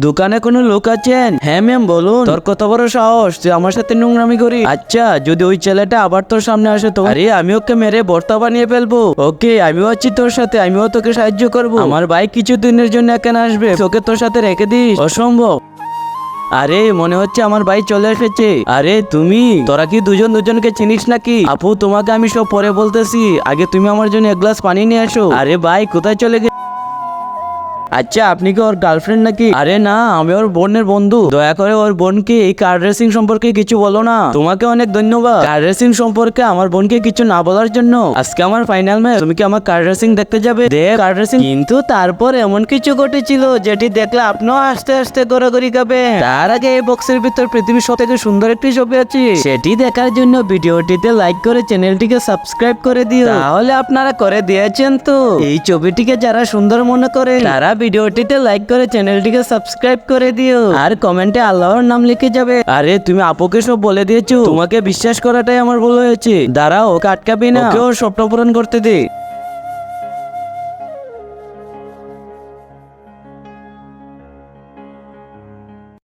দোকানে কোনো লোক আছেন? হ্যাঁ ম্যাম, বলুন। তোর কত বড় সাহস? তুই আমার সাথে নোংরামি করি আচ্ছা যদি ওই ছেলেটা আবার তোর সামনে আসে তো? আরে, আমি ওকে মেরে বর্তা বানিয়ে ফেলব। ওকে, আমিও আছি তোর সাথে, আমিও তোকে সাহায্য করব। আমার ভাই কিছু দিনের জন্য এখানে আসবে। তোকে তোর সাথে রেখে দিস। অসম্ভব। আরে, মনে হচ্ছে আমার ভাই চলে এসেছে। আরে, তুমি? তোরা কি দুজন দুজনকে চিনিস নাকি? আপু, তোমাকে আমি সব পরে বলতেছি। আগে তুমি আমার জন্য এক গ্লাস পানি নিয়ে আসো আরে, ভাই, কোথায় চলে গে আচ্ছা আপনি কি ওর গার্লফ্রেন্ড নাকি? আরে না, আমি ওর বোনের বন্ধু। দয়া করে ওর বোনকে এই কার রেসিং সম্পর্কে কিছু বলো না। তোমাকে অনেক ধন্যবাদ। কার রেসিং সম্পর্কে আমার বোনকে কিছু না বলার জন্য। আজকে আমার ফাইনাল ম্যাচ তুমি কি আমার কার রেসিং দেখতে যাবে? দেখ কার রেসিং কিন্তু তারপর এমন কিছু ঘটেছিল যেটি দেখলে আপনিও আস্তে আস্তে গড়াগড়ি খাবে তার আগে এই বক্সের ভিতর পৃথিবীর সব থেকে সুন্দর একটি ছবি আছে। সেটি দেখার জন্য ভিডিওটিতে লাইক করে চ্যানেলটিকে সাবস্ক্রাইব করে দিও। তাহলে আপনারা করে দিয়েছেন তো। এই ছবিটিকে যারা সুন্দর মনে করে তারা ভিডিওটিতে লাইক করে চ্যানেলটিকে সাবস্ক্রাইব করে দিও। আর কমেন্টে আল্লাহর নাম লিখে যাবে। আরে তুমি আপুকে সব বলে দিয়েছ। তোমাকে বিশ্বাস করাটাই আমার ভুল হয়েছে। দাঁড়াও কাটকাবি না। কেউ স্বপ্ন পূরণ করতে দে।